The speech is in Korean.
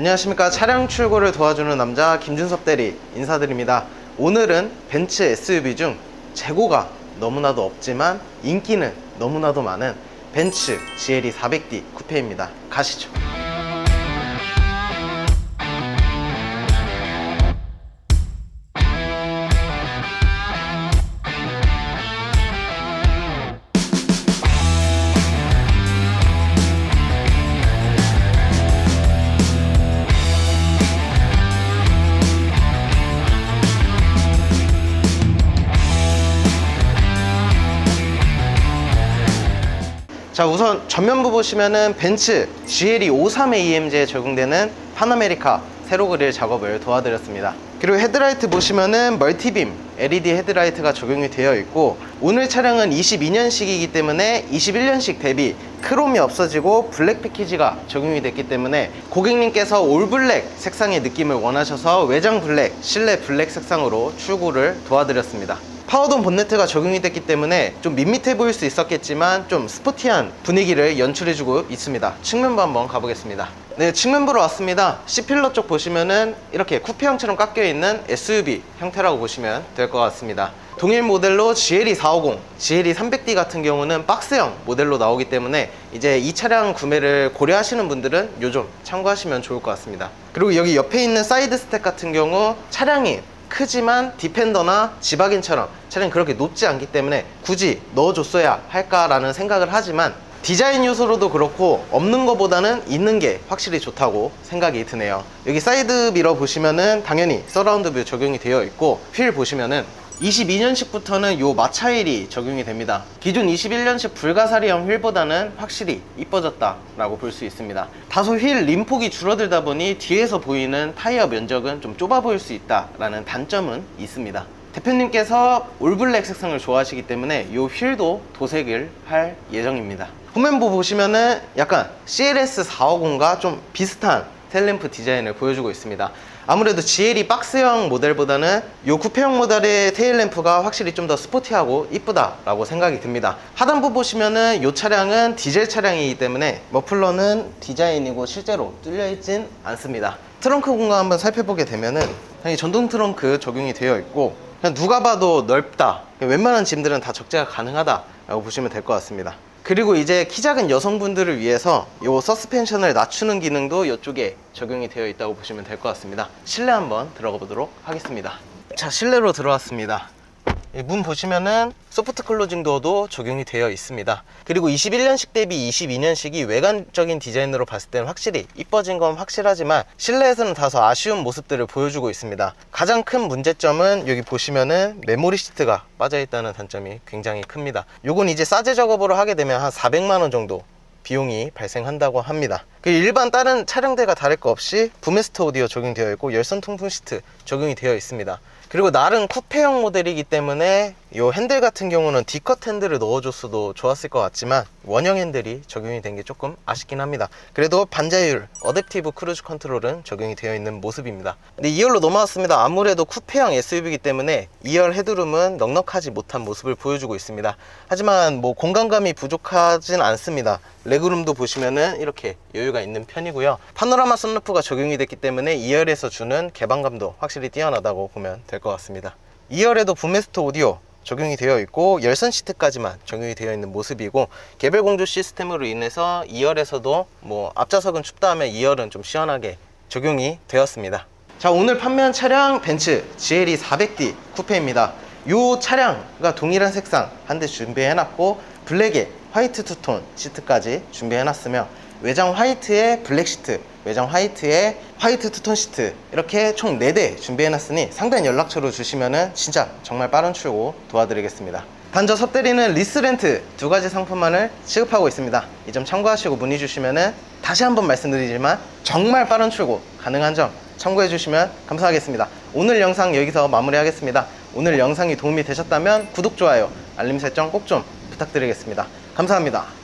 안녕하십니까. 차량 출고를 도와주는 남자 김준섭 대리 인사드립니다. 오늘은 벤츠 SUV 중 재고가 너무나도 없지만 인기는 너무나도 많은 벤츠 GLE 400D 쿠페입니다. 가시죠 자 우선 전면부 보시면은 벤츠 GLE 53AMG에 적용되는 파나메리카 세로 그릴 작업을 도와드렸습니다. 그리고 헤드라이트 보시면은 멀티빔 LED 헤드라이트가 적용이 되어 있고 오늘 차량은 22년식이기 때문에 21년식 대비 크롬이 없어지고 블랙 패키지가 적용이 됐기 때문에 고객님께서 올블랙 색상의 느낌을 원하셔서 외장 블랙, 실내 블랙 색상으로 출고를 도와드렸습니다 파워돈 본네트가 적용이 됐기 때문에 좀 밋밋해 보일 수 있었겠지만 좀 스포티한 분위기를 연출해주고 있습니다. 측면부 한번 가보겠습니다. 네, 측면부로 왔습니다. C필러 쪽 보시면은 이렇게 쿠페형처럼 깎여 있는 SUV 형태라고 보시면 될 것 같습니다. 동일 모델로 GLE 450, GLE 300D 같은 경우는 박스형 모델로 나오기 때문에 이제 이 차량 구매를 고려하시는 분들은 요즘 참고하시면 좋을 것 같습니다. 그리고 여기 옆에 있는 사이드 스택 같은 경우 차량이 크지만 디펜더나 지바겐처럼 차량이 그렇게 높지 않기 때문에 굳이 넣어줬어야 할까라는 생각을 하지만 디자인 요소로도 그렇고 없는 것보다는 있는 게 확실히 좋다고 생각이 드네요. 여기 사이드 미러 보시면은 당연히 서라운드 뷰 적용이 되어 있고 휠 보시면은 22년식부터는 요 마차일이 적용이 됩니다. 기존 21년식 불가사리형 휠보다는 확실히 이뻐졌다 라고 볼 수 있습니다. 다소 휠 림폭이 줄어들다 보니 뒤에서 보이는 타이어 면적은 좀 좁아 보일 수 있다 라는 단점은 있습니다. 대표님께서 올블랙 색상을 좋아하시기 때문에 이 휠도 도색을 할 예정입니다. 후면부 보시면은 약간 CLS 450과 좀 비슷한 텔램프 디자인을 보여주고 있습니다 아무래도 GLE 박스형 모델보다는 이 쿠페형 모델의 테일램프가 확실히 좀 더 스포티하고 이쁘다 라고 생각이 듭니다. 하단부 보시면은 이 차량은 디젤 차량이기 때문에 머플러는 디자인이고 실제로 뚫려 있진 않습니다. 트렁크 공간 한번 살펴보게 되면은 전동 트렁크 적용이 되어 있고 그냥 누가 봐도 넓다. 웬만한 짐들은 다 적재가 가능하다 라고 보시면 될 것 같습니다 그리고 이제 키 작은 여성분들을 위해서 이 서스펜션을 낮추는 기능도 이쪽에 적용이 되어 있다고 보시면 될 것 같습니다. 실내 한번 들어가 보도록 하겠습니다. 자 실내로 들어왔습니다. 이 문 보시면은 소프트 클로징 도어도 적용이 되어 있습니다. 그리고 21년식 대비 22년식이 외관적인 디자인으로 봤을 때는 확실히 이뻐진 건 확실하지만 실내에서는 다소 아쉬운 모습들을 보여주고 있습니다. 가장 큰 문제점은 여기 보시면은 메모리 시트가 빠져 있다는 단점이 굉장히 큽니다. 요건 이제 싸제 작업으로 하게 되면 한 400만원 정도 비용이 발생한다고 합니다. 그 일반 다른 차량들과 다를 거 없이 부메스터 오디오 적용되어 있고 열선 통풍 시트 적용이 되어 있습니다. 그리고 나름 쿠페형 모델이기 때문에 이 핸들 같은 경우는 D컷 핸들을 넣어줬어도 좋았을 것 같지만 원형 핸들이 적용이 된 게 조금 아쉽긴 합니다. 그래도 반자율, 어댑티브 크루즈 컨트롤은 적용이 되어 있는 모습입니다. 근데 2열로 넘어왔습니다. 아무래도 쿠페형 SUV이기 때문에 2열 헤드룸은 넉넉하지 못한 모습을 보여주고 있습니다. 하지만 뭐 공간감이 부족하진 않습니다. 레그룸도 보시면은 이렇게 여유 가 있는 편이고요. 파노라마 선루프가 적용이 됐기 때문에 2열에서 주는 개방감도 확실히 뛰어나다고 보면 될 것 같습니다. 2열에도 부메스터 오디오 적용이 되어 있고 열선 시트까지만 적용이 되어 있는 모습이고 개별 공조 시스템으로 인해서 2열에서도 뭐 앞좌석은 춥다 하면 2열은 좀 시원하게 적용이 되었습니다. 자 오늘 판매한 차량 벤츠 GLE 400D 쿠페입니다. 이 차량과 동일한 색상 한 대 준비해놨고 블랙에 화이트 투톤 시트까지 준비해놨으며 외장 화이트에 블랙 시트 외장 화이트에 화이트 투톤 시트 이렇게 총 4대 준비해놨으니 상단 연락처로 주시면은 진짜 정말 빠른 출고 도와드리겠습니다. 단저 섭대리는 리스렌트 두 가지 상품만을 취급하고 있습니다. 이 점 참고하시고 문의 주시면은 다시 한번 말씀드리지만 정말 빠른 출고 가능한 점 참고해 주시면 감사하겠습니다. 오늘 영상 여기서 마무리하겠습니다. 오늘 영상이 도움이 되셨다면 구독, 좋아요, 알림 설정 꼭 좀 부탁드리겠습니다. 감사합니다